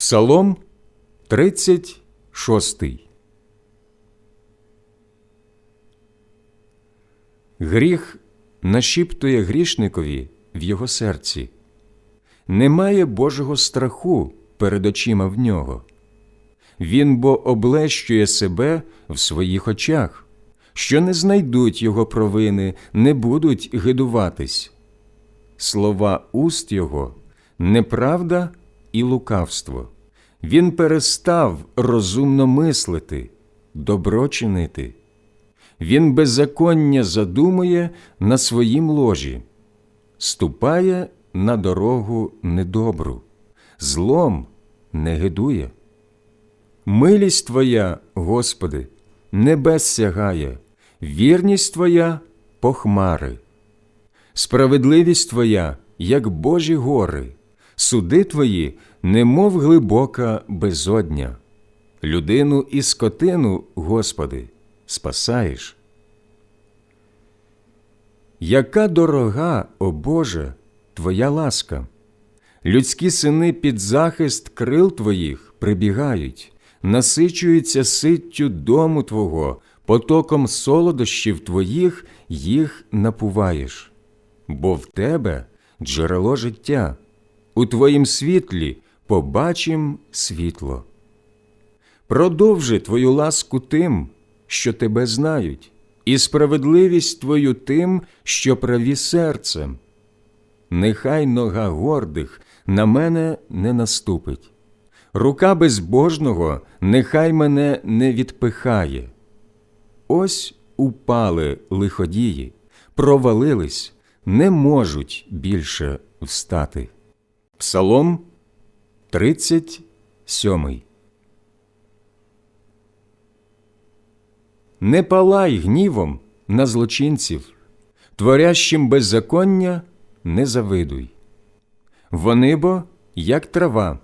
Псалом 36 Гріх нашіптує грішникові в його серці. Немає Божого страху перед очима в нього. Він бо облещує себе в своїх очах, що не знайдуть його провини, не будуть гидуватись. Слова уст його неправда і лукавство. Він перестав розумно мислити, добро чинити. Він беззаконня задумує на своїм ложі, ступає на дорогу недобру, злом не гидує. Милість Твоя, Господи, небес сягає, вірність Твоя похмари. Справедливість Твоя, як Божі гори, суди Твої, немов глибока безодня. Людину і скотину, Господи, спасаєш. Яка дорога, о Боже, Твоя ласка! Людські сини під захист крил Твоїх прибігають, насичуються ситтю дому Твого, потоком солодощів Твоїх їх напуваєш. Бо в Тебе джерело життя, у Твоїм світлі побачим світло. Продовжи Твою ласку тим, що Тебе знають, і справедливість Твою тим, що праві серцем. Нехай нога гордих на мене не наступить. Рука безбожного нехай мене не відпихає. Ось упали лиходії, провалились, не можуть більше встати. Псалом 37 Не палай гнівом на злочинців, творящим беззаконня не завидуй. Вони бо, як трава,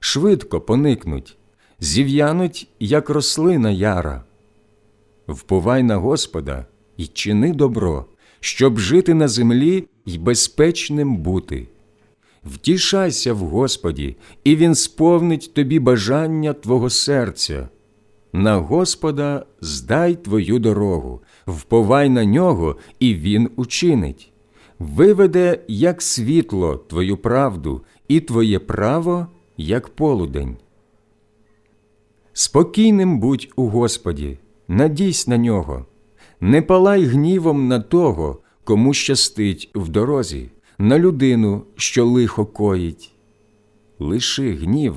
швидко поникнуть, зів'януть, як рослина яра. Вповай на Господа й чини добро, щоб жити на землі й безпечним бути. Втішайся в Господі, і Він сповнить тобі бажання твого серця. На Господа здай твою дорогу, вповай на нього, і Він учинить. Виведе, як світло, твою правду, і твоє право, як полудень. Спокійним будь у Господі, надійсь на нього, не палай гнівом на того, кому щастить в дорозі, на людину, що лихо коїть. Лиши гнів,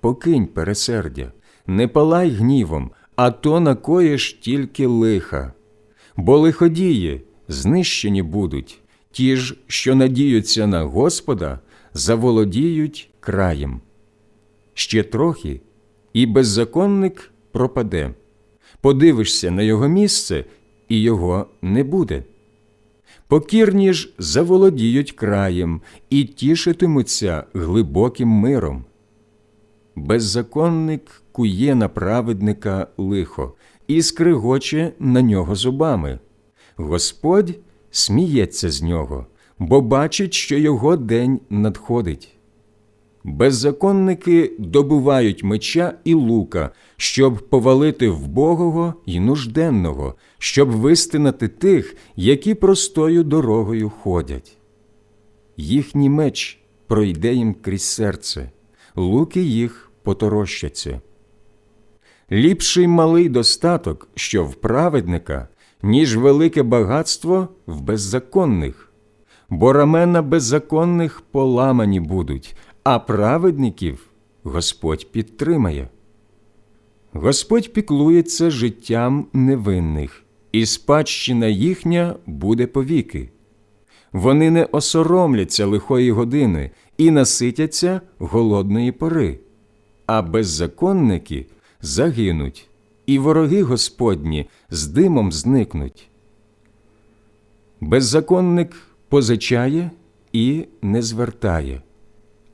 покинь пересердя, не палай гнівом, а то накоїш тільки лиха. Бо лиходії знищені будуть, ті ж, що надіються на Господа, заволодіють краєм. Ще трохи, і беззаконник пропаде. Подивишся на його місце, і його не буде. Покірні ж заволодіють краєм і тішитимуться глибоким миром. Беззаконник кує на праведника лихо і скригоче на нього зубами. Господь сміється з нього, бо бачить, що його день надходить. Беззаконники добувають меча і лука, щоб повалити вбогого й нужденного, щоб вистинати тих, які простою дорогою ходять. Їхній меч пройде їм крізь серце, луки їх поторощаться. Ліпший малий достаток, що в праведника, ніж велике багатство в беззаконних, бо рамена беззаконних поламані будуть, а праведників Господь підтримає. Господь піклується життям невинних, і спадщина їхня буде повіки. Вони не осоромляться лихої години і наситяться голодної пори, а беззаконники загинуть, і вороги Господні з димом зникнуть. Беззаконник позичає і не звертає,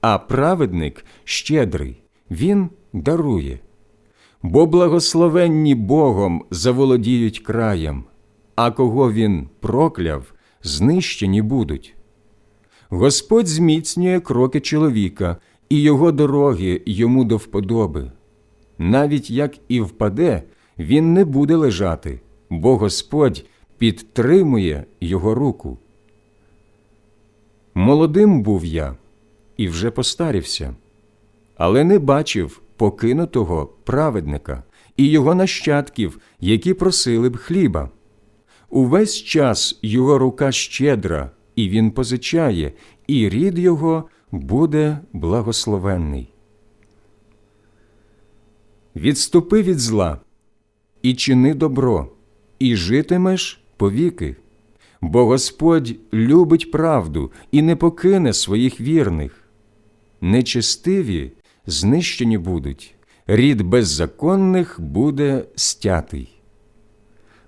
а праведник щедрий, він дарує. Бо благословенні Богом заволодіють краєм, а кого він прокляв, знищені будуть. Господь зміцнює кроки чоловіка і його дороги йому до вподоби. Навіть як і впаде, він не буде лежати, бо Господь підтримує його руку. Молодим був я і вже постарівся, але не бачив покинутого праведника і його нащадків, які просили б хліба. Увесь час його рука щедра, і він позичає, і рід його буде благословенний. Відступи від зла і чини добро, і житимеш повіки. Бо Господь любить правду і не покине своїх вірних. Нечестиві знищені будуть, рід беззаконних буде стятий.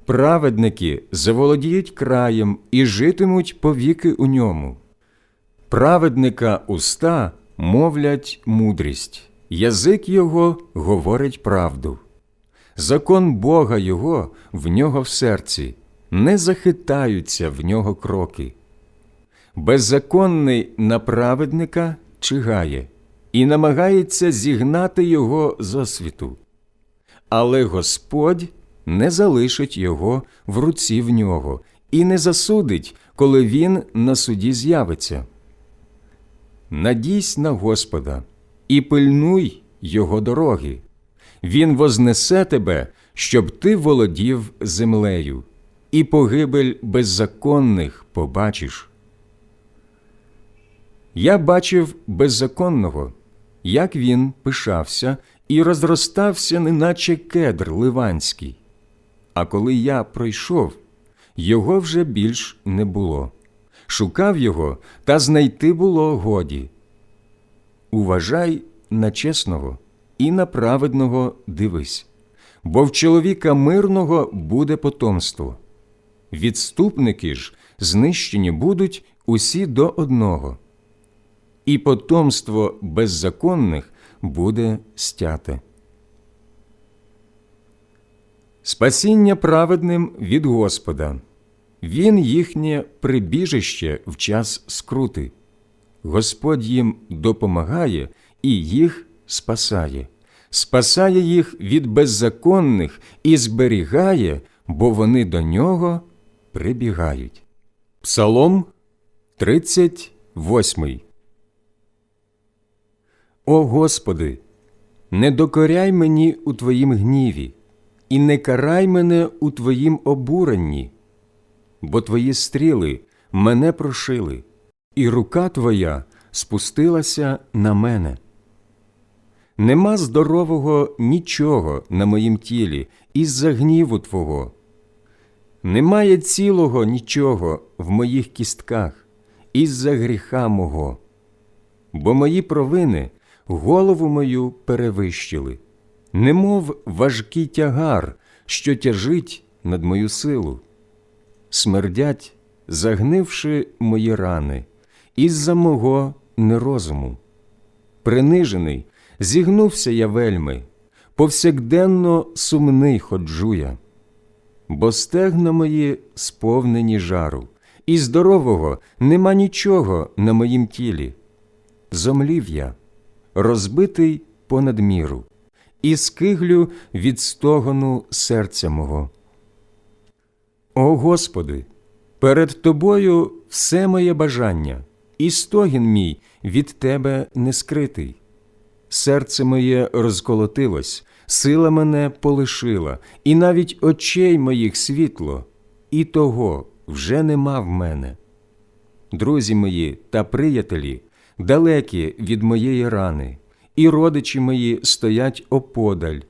Праведники заволодіють краєм і житимуть повіки у ньому. Праведника уста мовлять мудрість, язик його говорить правду. Закон Бога його в нього в серці, не захитаються в нього кроки. Беззаконний на праведника чигає і намагається зігнати його з освіту. Але Господь не залишить його в руці в нього і не засудить, коли він на суді з'явиться. Надійсь на Господа і пильнуй його дороги. Він вознесе тебе, щоб ти володів землею, і погибель беззаконних побачиш. Я бачив беззаконного, як він пишався і розростався, неначе кедр ливанський. А коли я пройшов, його вже більш не було. Шукав його, та знайти було годі. Уважай на чесного і на праведного дивись, бо в чоловіка мирного буде потомство. Відступники ж знищені будуть усі до одного, і потомство беззаконних буде стяте. Спасіння праведним від Господа. Він їхнє прибіжище в час скрути. Господь їм допомагає і їх спасає, спасає їх від беззаконних і зберігає, бо вони до нього прибігають. Псалом 38 О Господи, не докоряй мені у Твоїм гніві, і не карай мене у Твоїм обуренні, бо Твої стріли мене прошили, і рука Твоя спустилася на мене. Нема здорового нічого на моїм тілі із-за гніву Твого. Немає цілого нічого в моїх кістках із-за гріха мого, бо мої провини голову мою перевищили, немов важкий тягар, що тяжить над мою силу. Смердять, загнивши мої рани, із-за мого нерозуму. Принижений, зігнувся я вельми, повсякденно сумний ходжу я бо стегна мої сповнені жару, і здорового нема нічого на моїм тілі. Зомлів я, розбитий понад міру, і скиглю від стогону серця мого. О Господи, перед Тобою все моє бажання, і стогін мій від Тебе не скритий. Серце моє розколотилось, сила мене полишила, і навіть очей моїх світло, і того вже нема в мене. Друзі мої та приятелі далекі від моєї рани, і родичі мої стоять оподаль.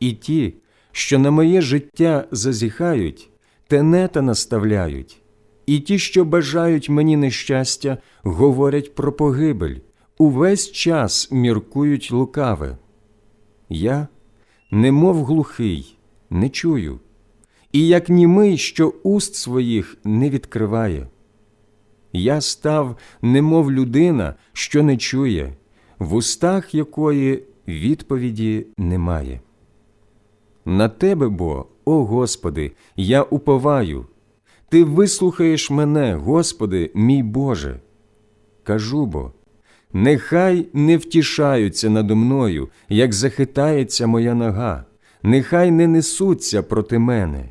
І ті, що на моє життя зазіхають, тенета наставляють, і ті, що бажають мені нещастя, говорять про погибель, увесь час міркують лукаве. Я, немов глухий, не чую, і як німий, що уст своїх не відкриває. Я став, немов людина, що не чує, в устах якої відповіді немає. На тебе бо, о Господи, я уповаю, Ти вислухаєш мене, Господи, мій Боже. Кажу бо, Нехай не втішаються надо мною, як захитається моя нога, нехай не несуться проти мене.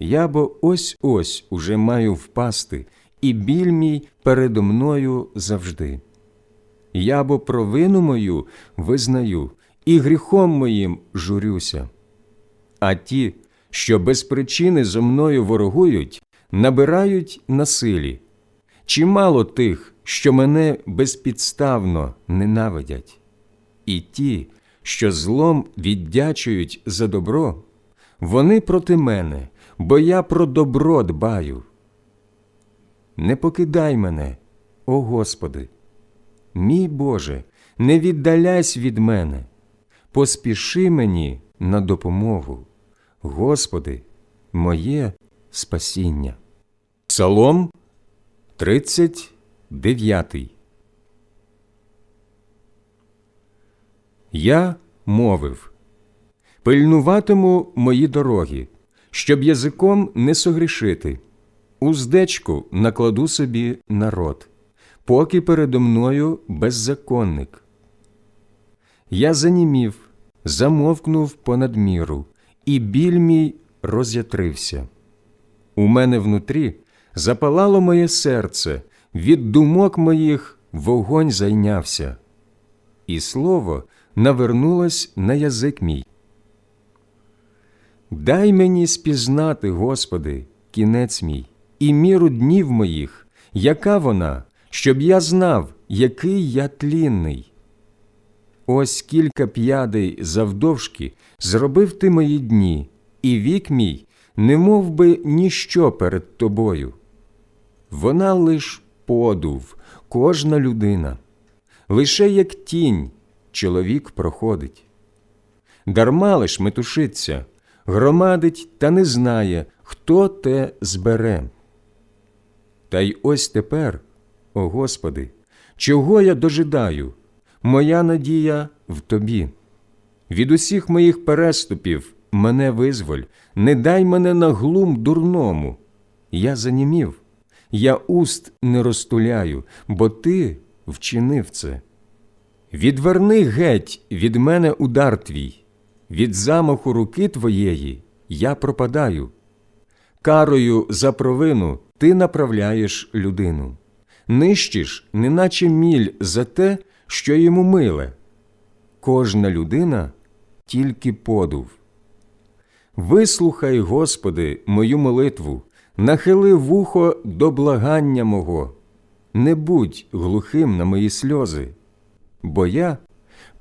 Я бо ось ось уже маю впасти, і біль мій передо мною завжди. Я бо провину мою визнаю, і гріхом моїм журюся. А ті, що без причини зо мною ворогують, набирають насилі. Чимало тих, що мене безпідставно ненавидять, і ті, що злом віддячують за добро, вони проти мене, бо я про добро дбаю. Не покидай мене, о Господи, мій Боже, не віддаляйсь від мене, поспіши мені на допомогу, Господи, моє спасіння. Псалом 39 Я мовив Пильнуватиму мої дороги, щоб язиком не согрішити. Уздечку накладу собі народ, поки передо мною беззаконник. Я занімів, замовкнув понад міру, і біль мій роз'ятрився. У мене внутрі запалало моє серце, від думок моїх вогонь зайнявся, і слово навернулось на язик мій. Дай мені спізнати, Господи, кінець мій, і міру днів моїх, яка вона, щоб я знав, який я тлінний. Ось кілька п'ядей завдовжки зробив ти мої дні, і вік мій, не мов би ніщо перед тобою. Вона лиш подув, кожна людина, лише як тінь чоловік проходить. Дарма лиш метушиться, громадить та не знає, хто те збере. Та й ось тепер, о Господи, чого я дожидаю, моя надія в Тобі. Від усіх моїх переступів мене визволь, не дай мене на глум дурному. Я занімів, я уст не розтуляю, бо ти вчинив це. Відверни геть від мене удар твій, від замаху руки твоєї я пропадаю. Карою за провину ти направляєш людину, нищиш, неначе міль за те, що йому миле. Кожна людина тільки подув. Вислухай, Господи, мою молитву, нахили вухо до благання мого, не будь глухим на мої сльози, бо я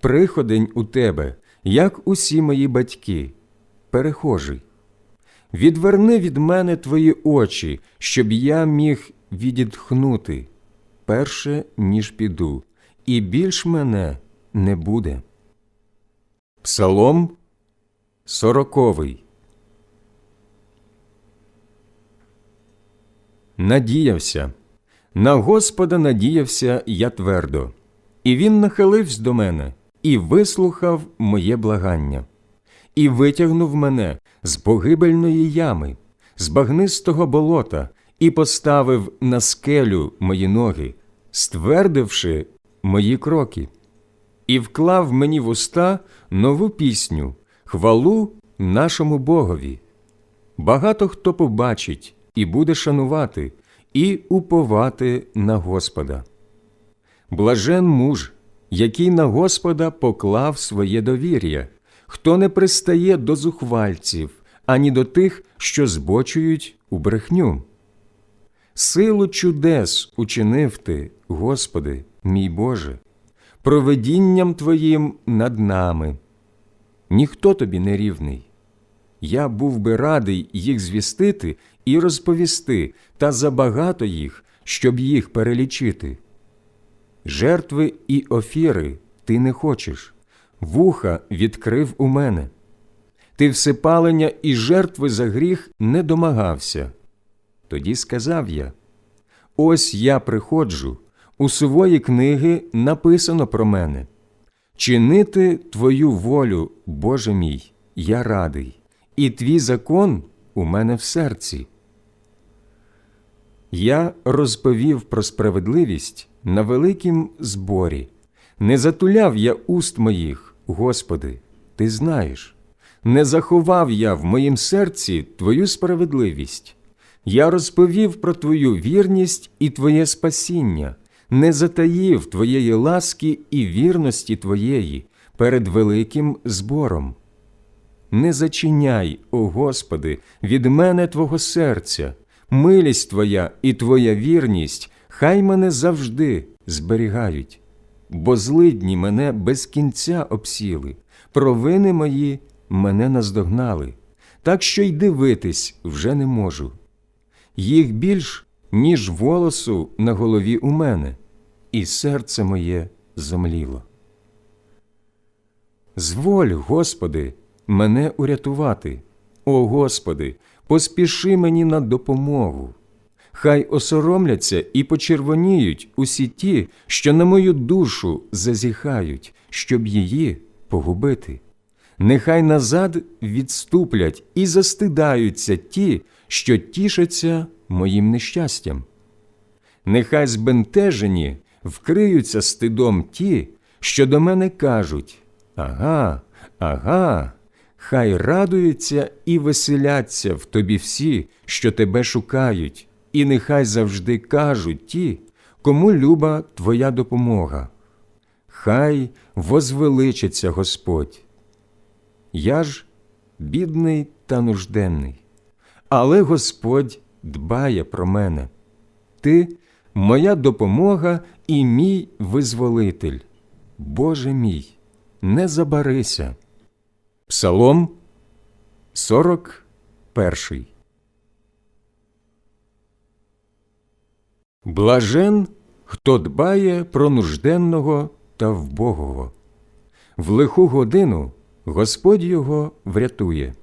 приходень у тебе, як усі мої батьки, перехожий. Відверни від мене твої очі, щоб я міг відітхнути, перше, ніж піду, і більш мене не буде. Псалом сороковий. Надіявся, на Господа надіявся я твердо, і він нахилився до мене і вислухав моє благання, і витягнув мене з погибельної ями, з багнистого болота, і поставив на скелю мої ноги, ствердивши мої кроки, і вклав мені в уста нову пісню, хвалу нашому Богові. Багато хто побачить і буде шанувати, і уповати на Господа. Блажен муж, який на Господа поклав своє довір'я, хто не пристає до зухвальців, ані до тих, що збочують у брехню. Силу чудес учинив ти, Господи, мій Боже, проведінням Твоїм над нами. Ніхто тобі не рівний. Я був би радий їх звістити і розповісти, та забагато їх, щоб їх перелічити. Жертви і офіри ти не хочеш, вуха відкрив у мене. Ти всепалення і жертви за гріх не домагався. Тоді сказав я: Ось я приходжу, у свої книги написано про мене. Чинити Твою волю, Боже мій, я радий, і твій закон у мене в серці. Я розповів про справедливість на великім зборі. Не затуляв я уст моїх, Господи, Ти знаєш. Не заховав я в моїм серці Твою справедливість. Я розповів про Твою вірність і Твоє спасіння, не затаїв Твоєї ласки і вірності Твоєї перед великим збором. Не зачиняй, о Господи, від мене Твого серця, милість Твоя і Твоя вірність, хай мене завжди зберігають, бо злидні мене без кінця обсіли, провини мої мене наздогнали, так що й дивитись вже не можу. Їх більш, ніж волосу на голові у мене, і серце моє зомліло. Зволь, Господи, мене урятувати. О Господи, поспіши мені на допомогу. Хай осоромляться і почервоніють усі ті, що на мою душу зазіхають, щоб її погубити. Нехай назад відступлять і застидаються ті, що тішаться моїм нещастям. Нехай збентежені вкриються стидом ті, що до мене кажуть Ага, ага, хай радуються і веселяться в тобі всі, що тебе шукають, і нехай завжди кажуть ті, кому люба твоя допомога. Хай возвеличиться Господь. Я ж бідний та нужденний, але Господь дбає про мене. Ти моя допомога і мій визволитель. Боже мій, не забарися. Псалом 41 Блажен, хто дбає про нужденного та вбогого. В лиху годину Господь його врятує.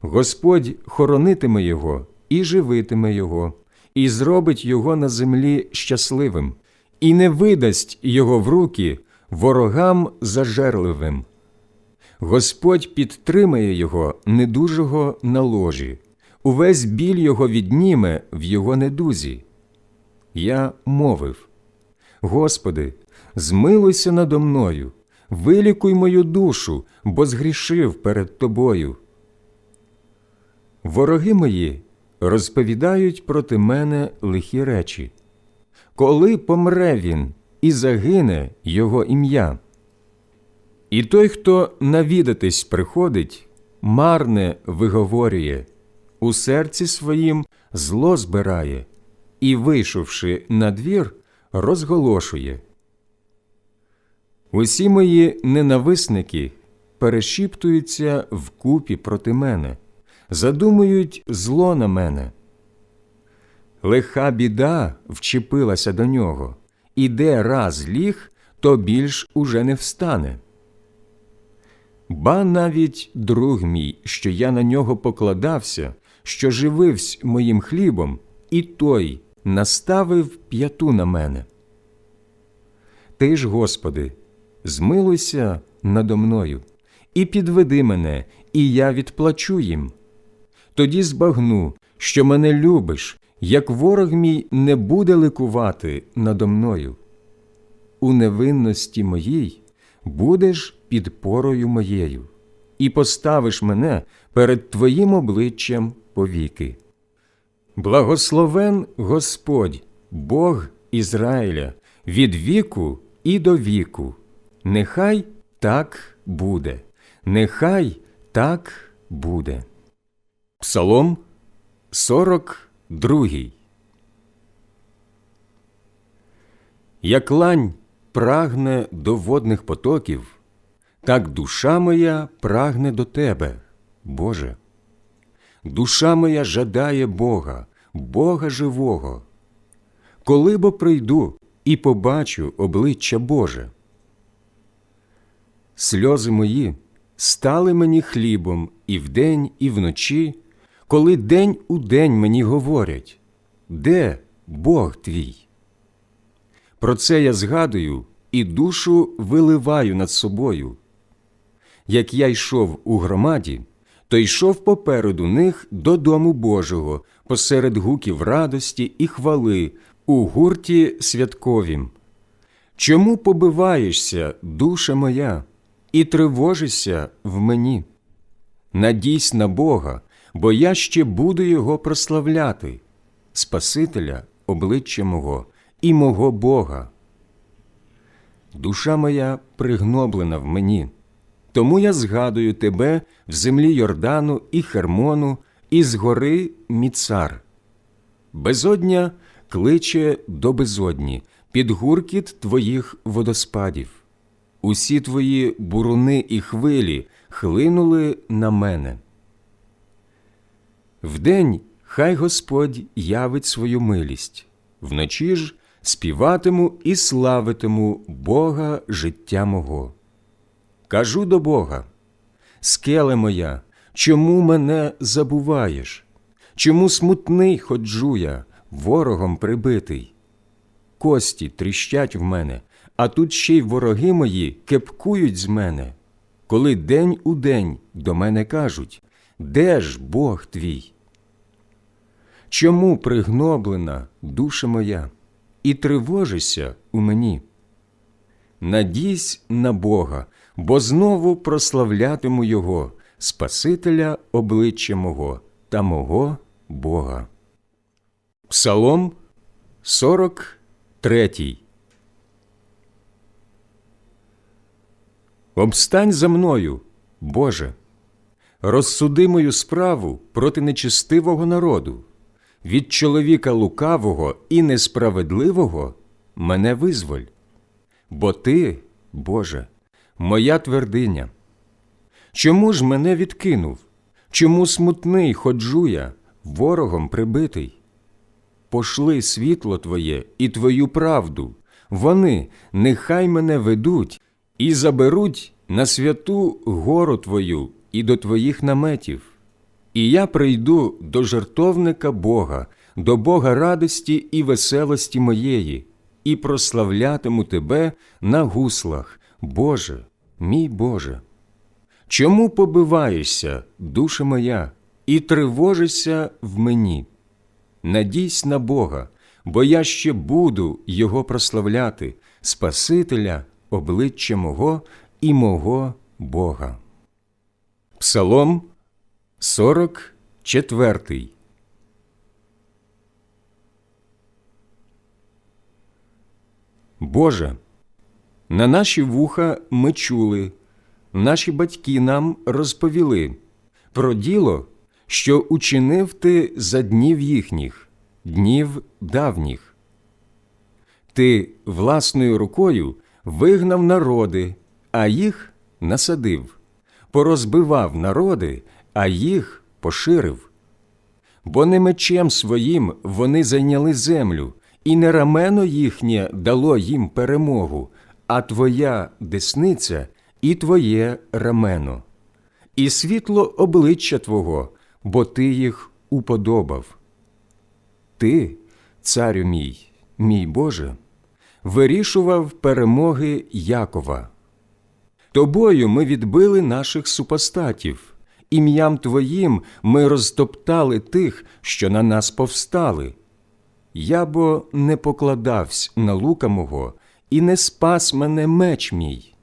Господь хоронитиме його і живитиме його, і зробить його на землі щасливим, і не видасть його в руки ворогам зажерливим. Господь підтримає його недужого на ложі, увесь біль його відніме в його недузі. Я мовив Господи, змилуйся надо мною, вилікуй мою душу, бо згрішив перед Тобою. Вороги мої розповідають проти мене лихі речі. Коли помре він і загине його ім'я. І той, хто навідатись приходить, марне виговорює, у серці своїм зло збирає і, вийшовши на двір, розголошує. Усі мої ненависники перешіптуються вкупі проти мене, задумують зло на мене. Лиха біда вчепилася до нього, і де раз ліг, то більш уже не встане. Ба навіть друг мій, що я на нього покладався, що жививсь моїм хлібом, і той наставив п'яту на мене. Ти ж, Господи, змилуйся надо мною, і підведи мене, і я відплачу їм. Тоді збагну, що мене любиш, як ворог мій не буде ликувати надо мною. У невинності моїй будеш підпорою моєю, і поставиш мене перед Твоїм обличчям повіки. Благословен Господь, Бог Ізраїля, від віку і до віку. Нехай так буде, нехай так буде. Псалом 42 Як лань прагне до водних потоків, так душа моя прагне до Тебе, Боже. Душа моя жадає Бога, Бога живого. Коли бо прийду і побачу обличчя Боже. Сльози мої стали мені хлібом і вдень, і вночі, коли день у день мені говорять Де Бог твій? Про це я згадую і душу виливаю над собою. Як я йшов у громаді, то йшов попереду них до дому Божого, посеред гуків радості і хвали у гурті святковім. Чому побиваєшся, душа моя, і тривожишся в мені? Надійсь на Бога, бо я ще буду Його прославляти, Спасителя, обличчя мого і мого Бога. Душа моя пригноблена в мені, тому я згадую тебе в землі Йордану і Хермону, і з гори Міцар. Безодня кличе до безодні, під гуркіт твоїх водоспадів. Усі твої буруни і хвилі хлинули на мене. Вдень хай Господь явить свою милість, вночі ж співатиму і славитиму Бога життя мого. Кажу до Бога, скеле моя, чому мене забуваєш? Чому смутний ходжу я, ворогом прибитий? Кості тріщать в мене, а тут ще й вороги мої кепкують з мене, коли день у день до мене кажуть Де ж Бог твій? Чому пригноблена душа моя, і тривожишся у мені? Надійсь на Бога, бо знову прославлятиму Його, Спасителя обличчя мого та мого Бога. Псалом 43 Обстань за мною, Боже, розсуди мою справу проти нечестивого народу, від чоловіка лукавого і несправедливого мене визволь. Бо ти, Боже, моя твердиня. Чому ж мене відкинув? Чому смутний ходжу я, ворогом прибитий? Пошли світло Твоє і Твою правду, вони нехай мене ведуть і заберуть на святу гору Твою і до Твоїх наметів. І я прийду до жертовника Бога, до Бога радості і веселості моєї, і прославлятиму Тебе на гуслах, Боже, мій Боже. Чому побиваєшся, душа моя, і тривожишся в мені? Надійсь на Бога, бо я ще буду Його прославляти, Спасителя, обличчя мого і мого Бога. Псалом 44 Боже, на наші вуха ми чули, наші батьки нам розповіли про діло, що учинив ти за днів їхніх, днів давніх. Ти власною рукою вигнав народи, а їх насадив, порозбивав народи, а їх поширив. Бо не мечем своїм вони зайняли землю, і не рамено їхнє дало їм перемогу, а твоя десниця і твоє рамено, і світло обличчя Твого, бо ти їх уподобав. Ти, царю мій, мій Боже, вирішував перемоги Якова. Тобою ми відбили наших супостатів, ім'ям Твоїм ми розтоптали тих, що на нас повстали. Я бо не покладавсь на лука мого, і не спас мене меч мій.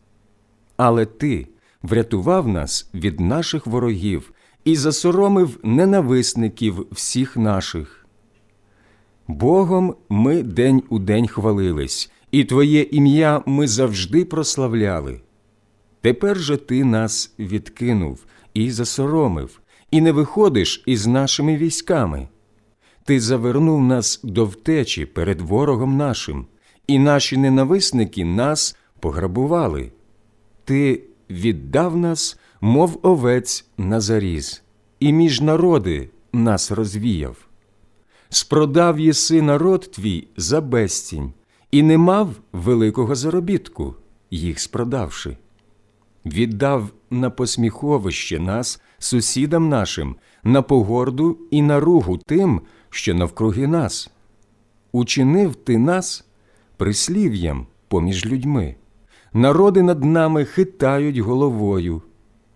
Але ти врятував нас від наших ворогів і засоромив ненависників всіх наших. Богом ми день у день хвалились, і Твоє ім'я ми завжди прославляли. Тепер же ти нас відкинув і засоромив, і не виходиш із нашими військами. Ти завернув нас до втечі перед ворогом нашим, і наші ненависники нас пограбували. Ти віддав нас, мов овець на заріз, і між народи нас розвіяв. Спродав єси народ твій за безцінь, і не мав великого заробітку, їх спродавши. Віддав на посміховище нас сусідам нашим, на погорду і на ругу тим, що навкруги нас. Учинив ти нас прислів'ям поміж людьми. Народи над нами хитають головою.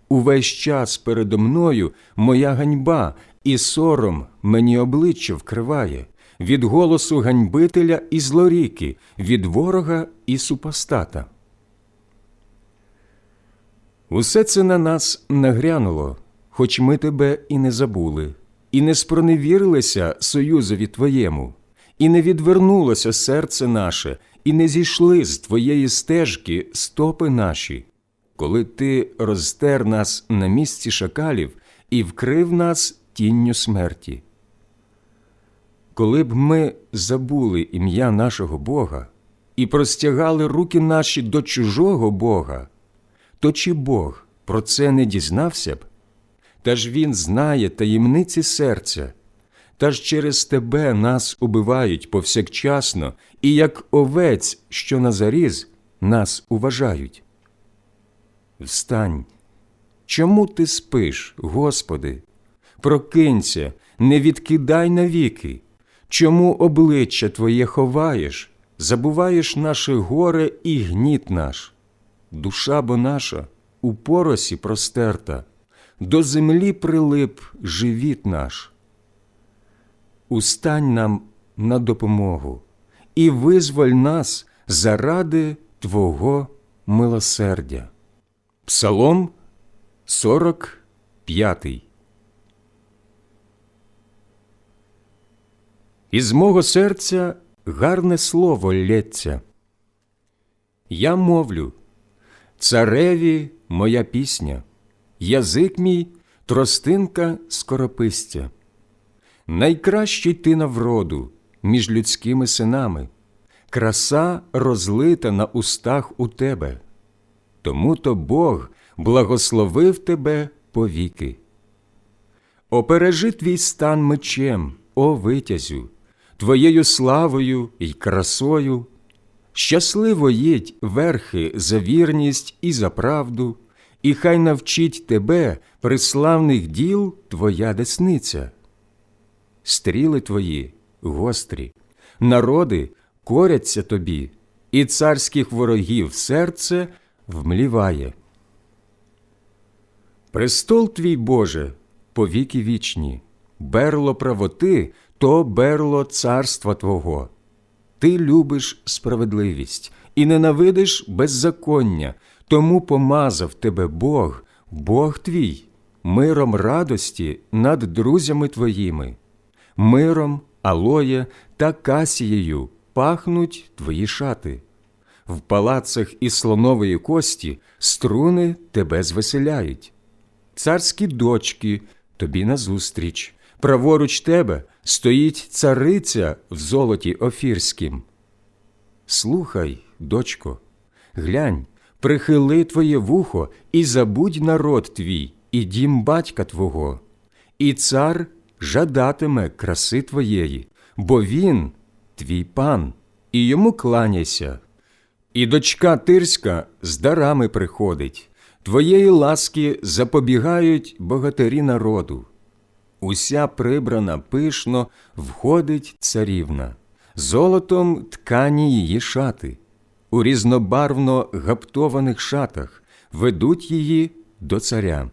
Увесь час передо мною моя ганьба, і сором мені обличчя вкриває від голосу ганьбителя і злоріки, від ворога і супостата. Усе це на нас нагрянуло, хоч ми тебе і не забули, і не спроневірилися союзові твоєму, і не відвернулося серце наше, і не зійшли з твоєї стежки стопи наші, коли ти розтер нас на місці шакалів і вкрив нас тінню смерті. Коли б ми забули ім'я нашого Бога і простягали руки наші до чужого Бога, то чи Бог про це не дізнався б? Та ж Він знає таємниці серця, та ж через тебе нас убивають повсякчасно, і як овець, що на заріз, нас уважають. Встань, чому ти спиш, Господи? Прокинься, не відкидай навіки. Чому обличчя Твоє ховаєш, забуваєш наше горе і гніт наш? Душа бо наша у поросі простерта, до землі прилип живіт наш. Устань нам на допомогу і визволь нас заради Твого милосердя. Псалом 45 Із мого серця гарне слово лється. Я мовлю, цареві моя пісня, язик мій тростинка скоропистя. Найкращий ти на вроду між людськими синами, краса розлита на устах у тебе. Тому то Бог благословив тебе повіки. Опережи твій стан мечем, о витязю, твоєю славою й красою. Щасливо їдь верхи за вірність і за правду, і хай навчить тебе приславних діл твоя десниця. Стріли твої гострі, народи коряться тобі, і царських ворогів серце вмліває. Престол твій Боже, повіки вічні, берло правоти то берло царства Твого. Ти любиш справедливість і ненавидиш беззаконня, тому помазав тебе Бог, Бог твій, миром радості над друзями твоїми, миром, алоє та касією пахнуть твої шати. В палацах із слонової кості струни тебе звеселяють. Царські дочки тобі назустріч, праворуч тебе стоїть цариця в золоті офірськім. Слухай, дочко, глянь, прихили твоє вухо і забудь народ твій, і дім батька твого, і цар жадатиме краси твоєї, бо він твій пан, і йому кланяйся. І дочка тирська з дарами приходить, твоєї ласки запобігають богатирі народу. Уся прибрана пишно входить царівна, золотом ткані її шати, у різнобарвно гаптованих шатах ведуть її до царя.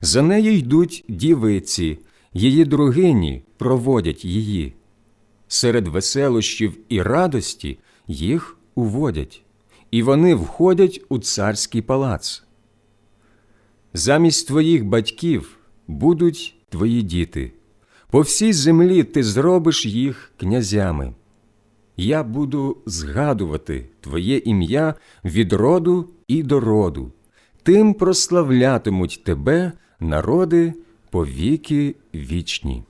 За нею йдуть дівиці, її другині проводять її. Серед веселощів і радості їх уводять, і вони входять у царський палац. Замість твоїх батьків будуть твої діти. По всій землі ти зробиш їх князями. Я буду згадувати Твоє ім'я від роду і до роду, тим прославлятимуть тебе народи по віки вічні.